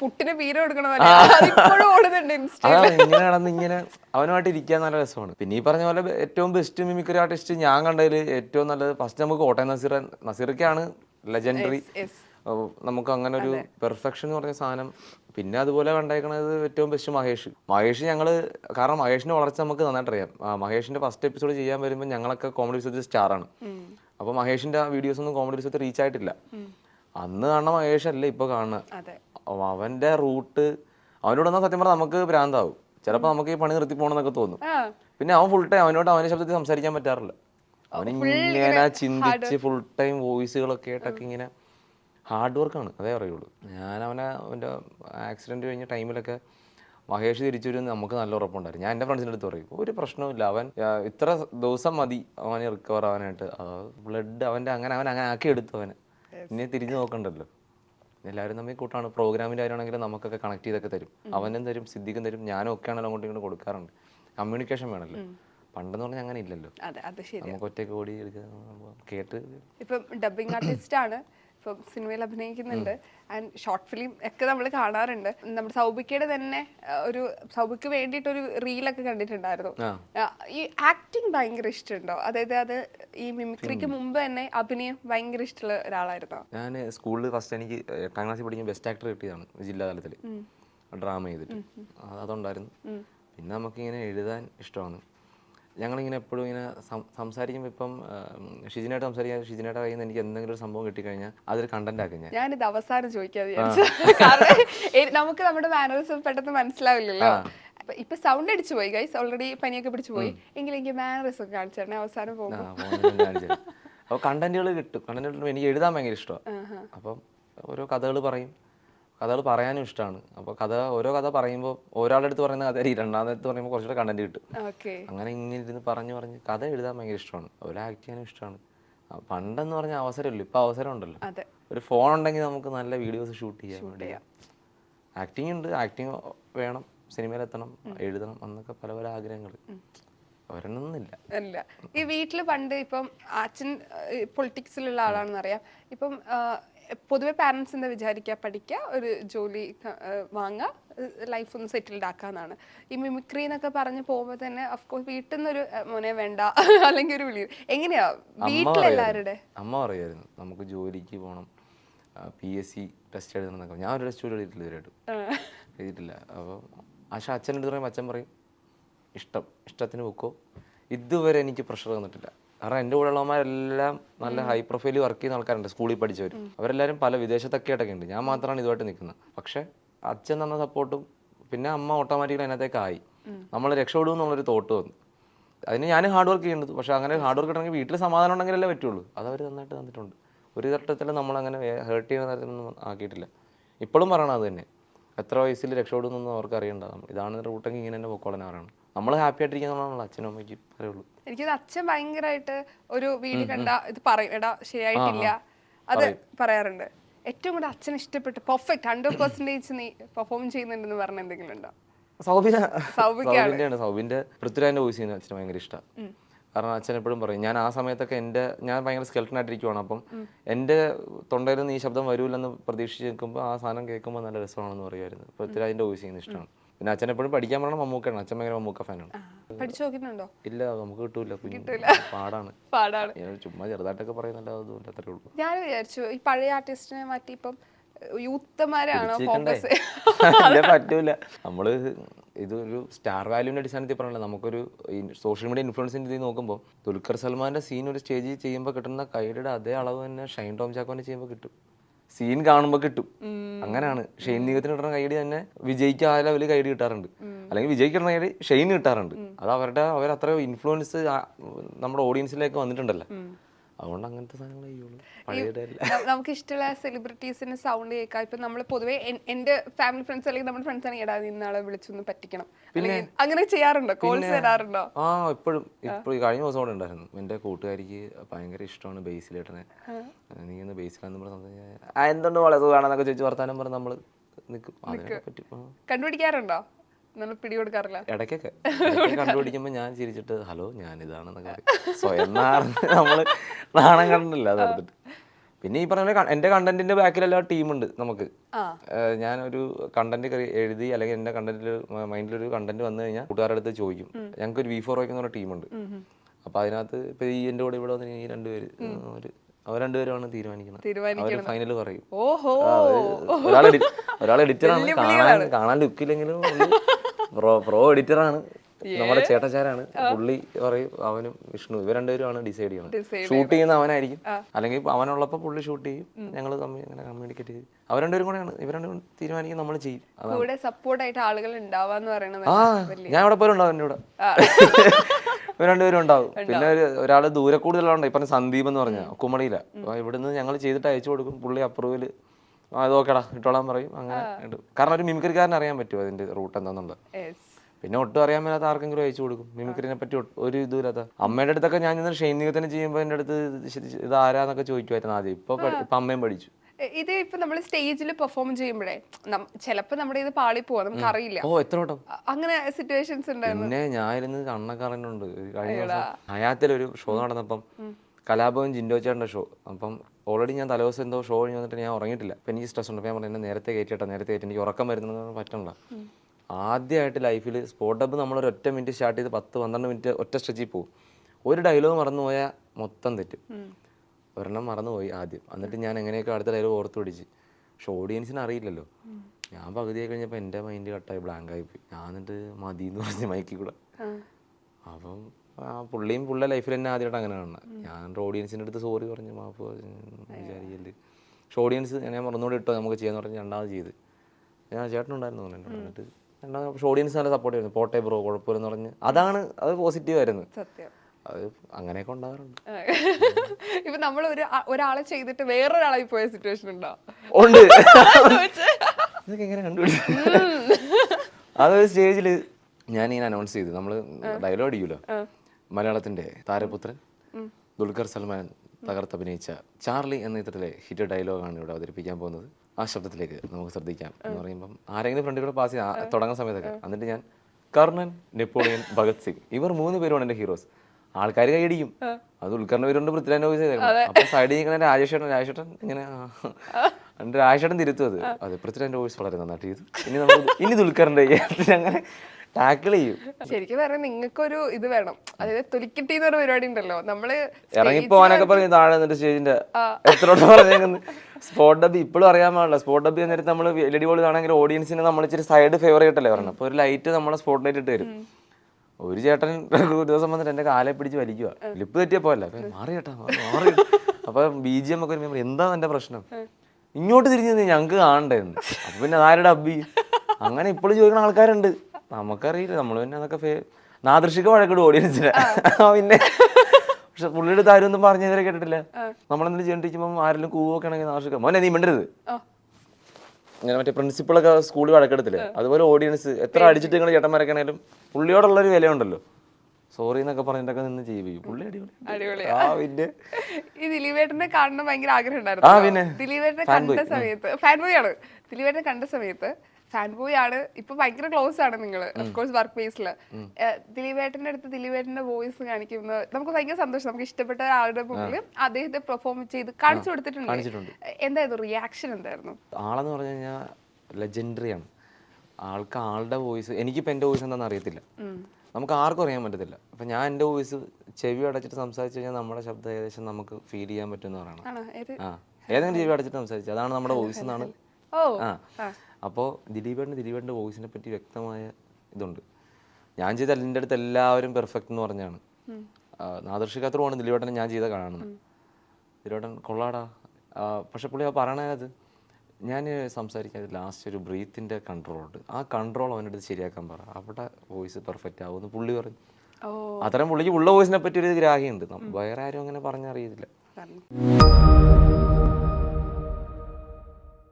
പുട്ടിന് പീര കൊടുക്കണ പോലെ. അതിപ്പോഴും ഓടുന്നുണ്ട് ഇൻസ്റ്റയിൽ. ഇങ്ങനെ നടന്ന് ഇങ്ങനെ അവനുമായിട്ട് ഇരിക്കാൻ നല്ല രസമാണ്. പിന്നെ ഈ പറഞ്ഞ പോലെ ഏറ്റവും ബെസ്റ്റ് മിമിക്രി ആർട്ടിസ്റ്റ് ഞാൻ കണ്ടതിൽ ഏറ്റവും നല്ലത് ഫസ്റ്റ് നമുക്ക് കോട്ടയം നസീർ നസീറൊക്കെയാണ് ലെജൻഡറി yes. നമുക്ക് അങ്ങനെ ഒരു പെർഫെക്ഷൻ എന്ന് പറഞ്ഞ സാധനം. പിന്നെ അതുപോലെ കണ്ടേക്കണത് ഏറ്റവും ബെസ്റ്റ് മഹേഷ്. മഹേഷ് ഞങ്ങൾ കാരണം മഹേഷിന്റെ വളർച്ച നമുക്ക് നന്നായിട്ട് അറിയാം. ആ, മഹേഷിന്റെ ഫസ്റ്റ് എപ്പിസോഡ് ചെയ്യാൻ വരുമ്പോൾ ഞങ്ങളൊക്കെ കോമഡി എപ്പിസോഡ് സ്റ്റാർ ആണ്. അപ്പോൾ മഹേഷിന്റെ വീഡിയോസ് ഒന്നും കോമഡി വിശ്വത്തിൽ റീച്ച് ആയിട്ടില്ല. അന്ന് കാണുന്ന മഹേഷ് അല്ല ഇപ്പോൾ കാണുന്നത് അതെ. അവ- അവന്റെ റൂട്ട് അവനോട് വന്നാൽ സത്യം പറഞ്ഞാൽ നമുക്ക് ഭ്രാന്താവും. ചിലപ്പോൾ നമുക്ക് ഈ പണി നിർത്തി പോകണമെന്നൊക്കെ തോന്നും. പിന്നെ അവൻ ഫുൾ ടൈം അവനോട് അവന്റെ ശബ്ദത്തിൽ സംസാരിക്കാൻ പറ്റാറില്ല. അവൻ ഇങ്ങനെ ചിന്തിച്ച് ഫുൾ ടൈം വോയിസുകളൊക്കെ ആയിട്ടൊക്കെ ഇങ്ങനെ ഹാർഡ് വർക്കാണ് അതേ പറയുള്ളൂ. ഞാൻ അവനെ അവന്റെ ആക്സിഡന്റ് കഴിഞ്ഞ ടൈമിലൊക്കെ മഹേഷ് തിരിച്ചു വരും നമുക്ക് നല്ല ഉറപ്പുണ്ടായിരുന്നു. ഞാൻ എന്റെ ഫ്രണ്ട്സിന്റെ അടുത്ത് പറയും ഒരു പ്രശ്നവുമില്ല. അവൻ ഇത്ര ദിവസം മതി അവനെ റിക്കവർ ആവാനായിട്ട്. ബ്ലഡ് അവന്റെ അങ്ങനെ അവൻ അങ്ങനെ ആക്കി എടുത്തു അവനെ. ഇനി തിരിഞ്ഞു നോക്കണ്ടല്ലോ. എല്ലാവരും തമ്മിൽ കൂട്ടാണ്. പ്രോഗ്രാമിന്റെ കാര്യമാണെങ്കിലും നമുക്കൊക്കെ കണക്ട് ചെയ്തൊക്കെ തരും. അവനും തരും സിദ്ധിക്കും തരും ഞാനും ഒക്കെ ആണല്ലോ അങ്ങോട്ടും ഇങ്ങോട്ട് കൊടുക്കാറുണ്ട്. കമ്മ്യൂണിക്കേഷൻ വേണമല്ലോ. പണ്ടെന്ന് പറഞ്ഞാൽ അങ്ങനെ ഇല്ലല്ലോ. നമുക്ക് ഒറ്റയ്ക്ക് ഓടി കേട്ട് ഇപ്പം ഡബിങ് ആർട്ടിസ്റ്റ് ആണ്. ഇപ്പം സിനിമയിൽ അഭിനയിക്കുന്നുണ്ട്. ആൻഡ് ഷോർട്ട് ഫിലിം ഒക്കെ നമ്മൾ കാണാറുണ്ട്. നമ്മുടെ സൗബിക്കയുടെ തന്നെ ഒരു സൗബിക്ക് വേണ്ടിയിട്ടൊരു റീലൊക്കെ കണ്ടിട്ടുണ്ടായിരുന്നു. ഈ ആക്ടിങ് ഭയങ്കര ഇഷ്ടമുണ്ടോ? അതായത് അത് ഈ മിമിക്രിക്ക് മുമ്പ് തന്നെ അഭിനയം ഭയങ്കര ഇഷ്ടമുള്ള ഒരാളായിരുന്നു? ഞാൻ സ്കൂളിൽ ഫസ്റ്റ് എനിക്ക് എട്ടാം ക്ലാസ്സിൽ പഠിക്കുമ്പോൾ ബെസ്റ്റ് ആക്ടർ കിട്ടിയതാണ് ജില്ലാ തലത്തിൽ ഡ്രാമ ചെയ്തിട്ട്. അതുകൊണ്ടായിരുന്നു അതുണ്ടായിരുന്നു. പിന്നെ നമുക്കിങ്ങനെ എഴുതാൻ ഇഷ്ടമാണ്. ഞങ്ങളിങ്ങനെ എപ്പോഴും ഇങ്ങനെ സംസാരിക്കുമ്പോൾ ഇപ്പം ഷിജിനായിട്ട് സംസാരിക്കാൻ ഷിജിനായിട്ട് കയ്യിൽ നിന്ന് എനിക്ക് എന്തെങ്കിലും ഒരു സംഭവം കിട്ടിക്കഴിഞ്ഞാൽ അതൊരു കണ്ടന്റ് ആക്കും ഞാൻ. ഞാനിത് അവസാനം ചോദിക്കാതെ നമുക്ക് നമ്മുടെ മാനറിസം പെട്ടെന്ന് മനസ്സിലാവില്ലല്ലോ. ഇപ്പൊ സൗണ്ട് അടിച്ചു പോയി ഗൈസ് ഓൾറെഡി പനിയൊക്കെ പിടിച്ചു പോയി. എങ്കിലെനിക്ക് എനിക്ക് മാനറിസം ഒക്കെ കാണിച്ചേരണേ അവസാനം പോകും അപ്പോൾ കണ്ടന്റുകൾ കിട്ടും. കണ്ടന്റുകൾ എനിക്ക് എഴുതാൻ ഭയങ്കര ഇഷ്ടമാണ് അപ്പം ഓരോ കഥകൾ പറയും. കഥകൾ പറയാനും ഇഷ്ടമാണ് അപ്പോൾ കഥ ഓരോ കഥ പറയുമ്പോൾ ഒരാളുടെ അടുത്ത് പറയുന്ന കഥ രണ്ടാമത്തെ അടുത്ത് പറയുമ്പോൾ കുറച്ചുകൂടെ കണ്ടന്റ് കിട്ടും. അങ്ങനെ ഇങ്ങനെ ഇരുന്ന് പറഞ്ഞു പറഞ്ഞ് കഥ എഴുതാൻ ഭയങ്കര ഇഷ്ടമാണ് അതുപോലെ ആക്ട് ചെയ്യാനും ഇഷ്ടമാണ് പണ്ടെന്ന് പറഞ്ഞ അവസരമില്ല. ഇപ്പൊ അവസരം ഉണ്ടല്ലോ. ഒരു ഫോൺ ഉണ്ടെങ്കിൽ നമുക്ക് നല്ല വീഡിയോസ് ഷൂട്ട് ചെയ്യാം. ആക്ടിങ് ഉണ്ട്. ആക്ടിങ് വേണം. സിനിമയിൽ എത്തണം എഴുതണം എന്നൊക്കെ പല പല ആഗ്രഹങ്ങൾ അല്ല ഈ വീട്ടിൽ പണ്ട് ഇപ്പം അച്ഛൻ പൊളിറ്റിക്സിലുള്ള ആളാണെന്ന് അറിയാം ഇപ്പം പൊതുവെ പാരൻസ് എന്താ വിചാരിക്കുക? പഠിക്കുക ഒരു ജോലി വാങ്ങുക ലൈഫ് ഒന്ന് സെറ്റിൽഡ് ആക്കാന്നാണ് ഈ മിമിക്രി എന്നൊക്കെ പറഞ്ഞ് പോകുമ്പോൾ തന്നെ അഫ്കോഴ്സ് വീട്ടിൽ നിന്നൊരു "ആ, മോനെ വേണ്ട അല്ലെങ്കിൽ ഒരു വിളി. എങ്ങനെയാ? വീട്ടിലെല്ലാവരുടെ അമ്മ പറയായിരുന്നു നമുക്ക് ജോലിക്ക് പോകണം പി എസ് സി ടെസ്റ്റ് എഴുതണം ഞാൻ ഒരു ടെസ്റ്റ് എഴുതിയിട്ടില്ല ഇതുവരെയായിട്ടും. എഴുതിയിട്ടില്ല. അപ്പോൾ പക്ഷെ അച്ഛൻ എടുത്ത് പറയുമ്പോൾ അച്ഛൻ പറയും ഇഷ്ടം. ഇഷ്ടത്തിന് വെക്കോ ഇതുവരെ എനിക്ക് പ്രഷർ തന്നിട്ടില്ല. കാരണം എന്റെ കൂടെയുള്ളവന്മാരെല്ലാം നല്ല ഹൈ പ്രൊഫൈൽ വർക്ക് ചെയ്യുന്ന ആൾക്കാരുണ്ട് സ്കൂളിൽ പഠിച്ചവർ അവരെല്ലാവരും പല വിദേശത്തൊക്കെ ആയിട്ടൊക്കെ ഉണ്ട്. ഞാൻ മാത്രമാണ് ഇതുമായിട്ട് നിൽക്കുന്നത്. പക്ഷെ അച്ഛൻ തന്ന സപ്പോർട്ടും പിന്നെ അമ്മ ഓട്ടോമാറ്റിക്കലി അതിനകത്തേക്കായി നമ്മൾ രക്ഷപ്പെടും എന്നുള്ളൊരു തോട്ട് വന്നു. അതിന് ഞാൻ ഹാർഡ് വർക്ക് ചെയ്യുന്നത്. പക്ഷെ അങ്ങനെ ഹാർഡ് വർക്ക് ഇടണമെങ്കിൽ വീട്ടിൽ സമാധാനം ഉണ്ടെങ്കിലല്ലേ പറ്റുള്ളൂ. അത് അവർ നന്നായിട്ട് തന്നിട്ടുണ്ട്. ഒരു ഘട്ടത്തിൽ നമ്മളങ്ങനെ ഹേർട്ട് ചെയ്യുന്ന തരത്തിലൊന്നും ആക്കിയിട്ടില്ല. ഇപ്പോഴും പറയണം അത് തന്നെ. എത്ര വയസ്സിൽ രക്ഷപ്പെടുന്നൊന്നും അവർക്ക് അറിയണ്ട. ഇതാണ് റൂട്ടെങ്കിൽ ഇങ്ങനെ തന്നെ പൊക്കോളനെ പറയണം. നമ്മൾ ഹാപ്പി ആയിട്ടിരിക്കുന്നതാണല്ലോ അച്ഛനും അമ്മയ്ക്കും പറയുള്ളൂ എനിക്ക് അച്ഛൻ ഭയങ്കരമായിട്ട് ഒരു വീഡിയോ കണ്ട ഇത് പറയും എടാ ശരിയായിട്ടില്ല. അത് പറയാറുണ്ട്. ഏറ്റവും കൂടുതൽ അച്ഛൻ ഇഷ്ടപ്പെട്ട് പെർഫെക്റ്റ് ഹൺഡ്രഡ് പെർസെന്റേജ് നീ പെർഫോം ചെയ്യുന്നുണ്ടെന്ന് പറഞ്ഞ എന്തെങ്കിലും ഉണ്ടോ? സൗബിന്റെ സൗബിന്റെ പൃഥ്വിരാജിന്റെ വോയിസ് ചെയ്യുന്ന അച്ഛന് ഭയങ്കര ഇഷ്ടമാണ് കാരണം അച്ഛൻ എപ്പോഴും പറയും ഞാൻ ആ സമയത്തൊക്കെ എന്റെ ഞാൻ ഭയങ്കര സ്കെൽട്ടൻ ആയിട്ടിരിക്കുവാണ്. അപ്പം എന്റെ തൊണ്ടയിൽ നിന്ന് ഈ ശബ്ദം വരൂലെന്ന് പ്രതീക്ഷിച്ച് നിൽക്കുമ്പോൾ ആ സാധനം കേൾക്കുമ്പോൾ നല്ല രസമാണെന്ന് പറയുമായിരുന്നു. പൃഥ്വിരാജിന്റെ വോയിസ് ചെയ്യുന്ന ഇഷ്ടമാണ് പിന്നെ അച്ഛൻ എപ്പോഴും പഠിക്കാൻ പറഞ്ഞ മമ്മൂക്കാണ് അച്ഛൻ ഭയങ്കര മമ്മൂക്ക ഫാനാണ്. പഠിച്ചു നോക്കുന്നുണ്ടോ ഇല്ല നമുക്ക് കിട്ടൂല. പാടാണ്. പാടാണ്. ഞാൻ ചുമ്മാ ചെറുതായിട്ടൊക്കെ പറയുന്നുണ്ട്. അതുകൊണ്ട് അത്രേ ഉള്ളൂ. ഞാൻ വിചാരിച്ചു ഈ പഴയ ആർട്ടിസ്റ്റിനെ മാറ്റി ഇപ്പം യൂത്തമാരാണോ? ഫോക്കസ് പറ്റൂല. നമ്മൾ ഇതൊരു സ്റ്റാർ വാല്യൂന്റെ അടിസ്ഥാനത്തിൽ പറഞ്ഞില്ല. നമുക്കൊരു സോഷ്യൽ മീഡിയ ഇൻഫ്ലുവൻസിന്റെ ഇത് നോക്കുമ്പോൾ ദുൽഖർ സൽമാന്റെ സീൻ ഒരു സ്റ്റേജിൽ ചെയ്യുമ്പോൾ കിട്ടുന്ന കൈയുടെ അതേ അളവ് തന്നെ ഷൈൻ ടോം ചാക്കോനെ ചെയ്യുമ്പോൾ കിട്ടും. സീൻ കാണുമ്പോൾ കിട്ടും. അങ്ങനെയാണ് ഷെയ്ൻ നിഗത്തിന് കിട്ടുന്ന കൈഡി തന്നെ വിജയിക്ക് ആ ലെവലിൽ കൈഡി കിട്ടാറുണ്ട്. അല്ലെങ്കിൽ വിജയിക്ക് കിട്ടുന്ന കൈഡി ഷെയ്ന് കിട്ടാറുണ്ട്. അത് അവരുടെ അവരത്ര ഇൻഫ്ലുവൻസ് നമ്മുടെ ഓഡിയൻസിലേക്ക് വന്നിട്ടുണ്ടല്ലോ. അതുകൊണ്ട് അങ്ങനത്തെ സാധനങ്ങൾ ചെയ്യുള്ളൂ. നമുക്ക് ഇഷ്ടമുള്ള സെലിബ്രിറ്റീസിന് സൗണ്ട് കേൾക്കാം ഇപ്പൊ നമ്മൾ പൊതുവേ എന്റെ ഫാമിലി ഫ്രണ്ട്സ് അല്ലെങ്കിൽ നമ്മുടെ ഫ്രണ്ട്സ് ആണെങ്കിൽ എടാ ഇന്നാളെ വിളിച്ചൊന്ന് പറ്റിക്കണം. അങ്ങനെ ചെയ്യാറുണ്ടോ? കോൾസ് വരാറുണ്ടോ? ആ ഇപ്പോഴും. ഇപ്പോൾ കഴിഞ്ഞ ദിവസം കൂടെ ഉണ്ടായിരുന്നു. എന്റെ കൂട്ടുകാരിക്ക് ഭയങ്കര ഇഷ്ടമാണ് ബേസിലേട്ടനെ നീ ഒന്ന് ബേസിലാന്ന് പറഞ്ഞ എന്തുണ്ട് വളരെ സുഖമാണെന്നൊക്കെ ചോദിച്ചു വർത്താനം പറഞ്ഞ് നമ്മൾ നിൽക്കും അതിനൊക്കെ പറ്റും കണ്ടുപിടിക്കാറുണ്ടോ? നമ്മൾ പിടികൊടുക്കാറില്ല. ഇടയ്ക്കൊക്കെ. ഇടയ്ക്ക് കണ്ടുപിടിക്കുമ്പോൾ ഞാൻ ചിരിച്ചിട്ട് ഹലോ ഞാൻ ഇതാണ് പറയും. സ്വയം നമ്മൾ നാണം കണ്ടില്ല അതെടുത്തിട്ട് പിന്നെ ഈ പറഞ്ഞ പോലെ കണ്ടന്റിന്റെ എന്റെ കണ്ടന്റിന്റെ ബാക്കിലെല്ലാ ടീമുണ്ട് നമുക്ക്. ഞാൻ ഒരു ഞാനൊരു കണ്ടന്റ് എഴുതി അല്ലെങ്കിൽ എന്റെ കണ്ടന്റിൽ മൈൻഡിലൊരു കണ്ടന്റ് വന്നു കഴിഞ്ഞാൽ കൂട്ടുകാരുടെ അടുത്ത് ചോദിക്കും. ഞങ്ങൾക്ക് ഒരു വി ഫോർ വയ്ക്കുന്ന ഒരു ടീമുണ്ട്. അപ്പൊ അതിനകത്ത് ഇപ്പൊ ഈ എന്റെ കൂടെ ഇവിടെ വന്ന് ഈ രണ്ടുപേര് ഒരു അവർ രണ്ടുപേരുമാണ് തീരുമാനിക്കുന്നത്. ഫൈനൽ പറയും. ഒരാൾ എഡിറ്ററാണ് കാണാൻ കാണാൻ ലുക്കില്ലെങ്കിലും പ്രോ പ്രോ എഡിറ്ററാണ് നമ്മുടെ ചേട്ടച്ചാരാണ് പുള്ളി പറയും അവനും വിഷ്ണു ഇവർ രണ്ടുപേരുമാണ് ഡിസൈഡ് ചെയ്യുന്നത് ഷൂട്ട് ചെയ്യുന്ന അവനായിരിക്കും. അല്ലെങ്കിൽ അവനുള്ളപ്പോൾ പുള്ളി ഷൂട്ട് ചെയ്യും. ഞങ്ങൾ തമ്മിൽ അങ്ങനെ കമ്മ്യൂണിക്കേറ്റ് ചെയ്യും. അവർ രണ്ടുപേരും കൂടെയാണ്. ഇവർ രണ്ടും തീരുമാനിക്കും നമ്മൾ ചെയ്യും. കൂടെ സപ്പോർട്ടായിട്ട് ആളുകൾ ഉണ്ടാവാന്ന് പറയുന്നത് ആ ഞാൻ ഇവിടെ പോലും ഉണ്ടാവും എന്റെ കൂടെ ഇവർ രണ്ടുപേരും ഉണ്ടാവും. പിന്നെ ഒരാൾ ഒരാൾ ദൂരെ കൂടുതലുണ്ട് ഇപ്പം സന്ദീപ് എന്ന് പറഞ്ഞ കുമളിയില. അപ്പൊ ഇവിടുന്ന് ഞങ്ങൾ ചെയ്തിട്ട് അയച്ചു കൊടുക്കും. പുള്ളി അപ്രൂവൽ അത് ഓക്കേടാ ഇട്ടോളാൻ പറയും. അങ്ങനെ ഇടും കാരണം ഒരു മിമിക്രിക്കാരൻ അറിയാൻ പറ്റും അതിന്റെ റൂട്ട് എന്താണെന്നുള്ളത് Yes. പിന്നെ ഒട്ടും അറിയാൻ മേലാത്ത ആർക്കെങ്കിലും അയച്ചു കൊടുക്കും. മിമിക്രിനെ പറ്റി ഒരു ഇതുമില്ലാത്ത. അമ്മയുടെ അടുത്തൊക്കെ ഞാൻ ഇന്ന് ഷൈനികത്തിന് ചെയ്യുമ്പോൾ എന്റെ അടുത്ത് ഇത് ആരാന്നൊക്കെ ചോദിക്കുമായിരുന്നു ആദ്യം. ഇപ്പൊ ഇപ്പൊ അമ്മയും പഠിച്ചു. ഇത് ഇപ്പൊ നമ്മൾ സ്റ്റേജിൽ പെർഫോം ചെയ്യുമ്പോഴേ ചിലപ്പോ നമ്മുടെ ഇത് പാളി പോവാ നമുക്ക് അറിയില്ല ഓ എത്ര വട്ടം? അങ്ങനെ സിറ്റുവേഷൻസ് ഉണ്ടായിരുന്നു. പിന്നെ ഞാൻ ഇരുന്ന് കണ്ണൊക്കെ അറിഞ്ഞുണ്ട് കഴിഞ്ഞ ദിവസം ഹയാത്തിൽ ഒരു ഷോ നടന്നപ്പം കലാഭവൻ ജിൻഡോ ഷോ. അപ്പം ഓൾറെഡി ഞാൻ തലേദിവസം എന്തോ ഷോ കഴിഞ്ഞ് വന്നിട്ട് ഞാൻ ഉറങ്ങിയിട്ടില്ല. അപ്പം എനിക്ക് സ്ട്രെസ് ഉണ്ട്. അപ്പം ഞാൻ പറഞ്ഞു എന്നെ നേരത്തെ കയറ്റിയിട്ടാ നേരത്തെ കയറ്റി. എനിക്ക് ഉറക്കം വരുന്നത് പറ്റണില്ല. ആദ്യമായിട്ട് ലൈഫിൽ സ്പോട്ട് അപ്പ് നമ്മളൊരു ഒറ്റ മിനിറ്റ് സ്റ്റാർട്ട് ചെയ്ത് പത്ത് പന്ത്രണ്ട് മിനിറ്റ് ഒറ്റ സ്ട്രെച്ചിൽ പോകും. ഒരു ഡയലോഗ് മറന്നു പോയാൽ മൊത്തം തെറ്റും. ഒരെണ്ണം മറന്നുപോയി ആദ്യം. എന്നിട്ട് ഞാൻ എങ്ങനെയൊക്കെ അടുത്ത ഡയലോഗ് ഓർത്ത് പിടിച്ച്. പക്ഷെ ഓഡിയൻസിന് അറിയില്ലല്ലോ. ഞാൻ പകുതിയായി കഴിഞ്ഞപ്പോൾ എന്റെ മൈൻഡ് കട്ടായി ബ്ലാങ്ക് ആയി പോയി. ഞാൻ എന്നിട്ട് മതി എന്ന് പറഞ്ഞ് മൈക്കിൽ കൂടെ. അപ്പം പുള്ളിയും പുള്ളിയുടെ ലൈഫിൽ തന്നെ ആദ്യമായിട്ട് അങ്ങനെ കാണുന്നത് ഞാൻ ഓഡിയൻസിന്റെ അടുത്ത് സോറി പറഞ്ഞു മാപ്പ് പറഞ്ഞു വിചാരിക്കൽ പക്ഷെ ഓഡിയൻസ് ഞാൻ മറന്നുകൂടി ഇട്ടോ നമുക്ക് ചെയ്യാന്ന് പറഞ്ഞ് രണ്ടാമത് ചെയ്ത്. ഞാൻ ചേട്ടനുണ്ടായിരുന്നു പറഞ്ഞു എന്നിട്ട്. രണ്ടാമത് പക്ഷെ ഓഡിയൻസ് നല്ല സപ്പോർട്ട് ആയിരുന്നു. പോട്ടെ ബ്രോ കുഴപ്പമില്ലെന്ന് പറഞ്ഞ്. അതാണ് അത് പോസിറ്റീവ് ആയിരുന്നു. അത് അങ്ങനെയൊക്കെ ഉണ്ടാകാറുണ്ട്. ഇപ്പൊ നമ്മൾ ഒരു ഒരാളെ ചെയ്തിട്ട് വേറൊരാളായി പോയ സിറ്റുവേഷൻ ഉണ്ടോ? ഉണ്ട്. ഇതൊക്കെ എങ്ങനെ കണ്ടുപിടിച്ചു അതൊരു സ്റ്റേജിൽ ഞാൻ ഇങ്ങനെ അനൗൺസ് ചെയ്തു. നമ്മൾ ഡയലോഗ് അടിക്കുമല്ലോ മലയാളത്തിന്റെ താരപുത്രൻ ദുൽഖർ സൽമാൻ തകർത്ത് അഭിനയിച്ച ചാർലി എന്ന ചിത്രത്തിലെ ഹിറ്റ് ഡയലോഗാണ് ഇവിടെ അവതരിപ്പിക്കാൻ പോകുന്നത്. ആ ശബ്ദത്തിലേക്ക് നമുക്ക് ശ്രദ്ധിക്കാം എന്ന് പറയുമ്പം ആരെങ്കിലും ഫ്രണ്ടിൽ കൂടെ പാസ് തുടങ്ങുന്ന സമയത്തൊക്കെ എന്നിട്ട് ഞാൻ കർണൻ നെപ്പോളിയൻ ഭഗത് സിംഗ് ഇവർ മൂന്ന് പേരുമാണ് എന്റെ ഹീറോസ് ആൾക്കാർ കൈയടിക്കും. അത് ഉൾക്കറിന്റെ പേരുണ്ട് പൃഥ്വിരാജ് ചെയ്തേക്കണം അപ്പൊ സൈഡിൽ ഇങ്ങനെ രാജേഷേട്ടൻ രാജേഷേട്ടൻ ഇങ്ങനെ. രാജേഷേട്ടൻ തിരുത്തും അത്. അതെ പൃഥ്വിരാജ് വോയിസ് വളരെ നന്നായിട്ട് ചെയ്തു ഇനി നമ്മൾ ഇനി ദുൽഖറിന്റെ അങ്ങനെ ടാക്കിൾ ചെയ്യും. ശരിക്കും പറഞ്ഞാൽ നിങ്ങൾക്കൊരു ഇത് വേണം. അതായത് തൊലിക്കിട്ടി എന്ന് പറഞ്ഞ പരിപാടി ഉണ്ടല്ലോ. നമ്മൾ ഇറങ്ങിപ്പോവാനൊക്കെ പറഞ്ഞു താഴെ നിന്നിട്ട് സ്റ്റേജിന്റെ എത്ര വട്ടം സ്പോട്ട് ഡബ് ഇപ്പോഴും അറിയാൻ പാടില്ല. സ്പോട്ട് ഡബ് നേരത്തെ നമ്മൾ എൽ പോളി ആണെങ്കിൽ ഓഡിയൻസിന് നമ്മൾ ഇച്ചിരി സൈഡ് ഫേവർ അല്ലേ പറഞ്ഞു. അപ്പോൾ ഒരു ലൈറ്റ് നമ്മളെ സ്പോട്ട് ലൈറ്റ് ഇട്ട് തരും. ഒരു ചേട്ടൻ ഒരു ദിവസം വന്നിട്ട് എന്റെ കാലെ പിടിച്ച് വലിക്കുക ലിപ്പ് തെറ്റിയപ്പോ അല്ല മാറി ചേട്ടാ മാറി, അപ്പൊ ബി ജി എം ഒക്കെ എന്താ എന്റെ പ്രശ്നം? ഇങ്ങോട്ട് തിരിഞ്ഞു ഞങ്ങൾക്ക് കാണണ്ടായിരുന്നു അപ്പൊ പിന്നെ ആരുടെ ഡബ്ബി അങ്ങനെ ഇപ്പോഴും ചോദിക്കുന്ന ആൾക്കാരുണ്ട്. നമുക്കറിയില്ല. നമ്മൾ പിന്നെ അതൊക്കെ ഫേ നാദൃശിക്ക് വഴക്കിടും ഓഡിയൻസിന് പിന്നെ പക്ഷെ പുള്ളിയുടെ ആരും ഒന്നും പറഞ്ഞു ഇതുവരെ കേട്ടിട്ടില്ല. നമ്മളെന്തെങ്കിലും ചെയ്യണ്ടിരിക്കുമ്പോൾ ആരെങ്കിലും കൂവൊക്കെ ആണെങ്കിൽ നാദൃശിക്ക മോനെ നീ മിണ്ടരുത്. ഞാൻ ഇങ്ങനെ മറ്റേ പ്രിൻസിപ്പളൊക്കെ സ്കൂളിൽ വഴക്കെടുത്തില്ലേ? അതുപോലെ ഓഡിയൻസ് എത്ര അടിച്ചിട്ട് നിങ്ങൾ ചേട്ടന്മാരൊക്കെയാണെങ്കിലും പുള്ളിയോടുള്ളൊരു വിലയുണ്ടല്ലോ. സോറി എന്നൊക്കെ പറഞ്ഞിട്ടൊക്കെ നിന്ന് ചെയ്യും പുള്ളി അടിപൊളി ആ പിന്നെ. ഈ ദിലീപേട്ടനെ കാണണം ഭയങ്കര ആഗ്രഹം ആ, ഉണ്ടായിരുന്നു പിന്നെ. ദിലീപേട്ടനെ കണ്ട സമയത്ത് ഫാൻ മൂവിയാണ് ദിലീപേട്ടനെ കണ്ട സമയത്ത് ഫാൻ ബോയ് ആണ് ഇപ്പൊ ഭയങ്കര ക്ലോസ് ആണ് നിങ്ങൾ കോഴ്സ് വർക്ക് പ്ലേസിൽ ദിലീപേട്ടന്റെ അടുത്ത് ദിലീപേട്ടന്റെ വോയിസ് കാണിക്കുന്നത് നമുക്ക് ഭയങ്കര സന്തോഷം. നമുക്ക് ഇഷ്ടപ്പെട്ട ആളുടെ മുമ്പിൽ അദ്ദേഹത്തെ പെർഫോം ചെയ്ത് കാണിച്ചു കൊടുത്തിട്ടുണ്ട്. എന്തായിരുന്നു റിയാക്ഷൻ എന്തായിരുന്നു? ആളെന്ന് പറഞ്ഞു കഴിഞ്ഞാൽ ലെജൻഡറിയാണ് ആൾക്ക് ആളുടെ വോയിസ് എനിക്കിപ്പോൾ എന്റെ വോയിസ് എന്താണെന്ന് അറിയത്തില്ല. നമുക്ക് ആർക്കും അറിയാൻ പറ്റത്തില്ല. അപ്പം ഞാൻ എന്റെ വോയിസ് ചെവി അടച്ചിട്ട് സംസാരിച്ചു കഴിഞ്ഞാൽ നമ്മുടെ ശബ്ദം ഏകദേശം നമുക്ക് ഫീൽ ചെയ്യാൻ പറ്റുമെന്ന് പറയണം ആണോ? ആ ഏതെങ്കിലും ചെവി അടച്ചിട്ട് സംസാരിച്ചു. അതാണ് നമ്മുടെ വോയിസ് എന്നാണ്. ആ. അപ്പോൾ ദിലീപേട്ടന് ദിലീപേട്ടന്റെ വോയിസിനെ പറ്റി വ്യക്തമായ ഇതുണ്ട്. ഞാൻ ചെയ്ത എന്റെ അടുത്ത് എല്ലാവരും പെർഫെക്റ്റ് എന്ന് പറഞ്ഞാണ്. നാദർഷികാത്രമാണ് ദിലീപേട്ടനെ ഞാൻ ചെയ്ത കാണുന്നത്. ദിലീപേട്ടൻ കൊള്ളാടാ. പക്ഷെ പുള്ളി ആ പറയണത് ഞാൻ സംസാരിക്കാൻ ലാസ്റ്റ് ഒരു ബ്രീത്തിന്റെ കൺട്രോൾ ഉണ്ട് ആ കൺട്രോൾ അവന്റെ അടുത്ത് ശരിയാക്കാൻ പറ. അവിടെ വോയിസ് പെർഫെക്റ്റ് ആവുമെന്ന് പുള്ളി പറഞ്ഞു അത്തരം പുള്ളിക്ക് ഉള്ള വോയിസിനെ പറ്റി ഒരു ഗ്രാഹ്യമുണ്ട് വേറെ ആരും അങ്ങനെ പറഞ്ഞറിയത്തില്ല പറഞ്ഞു.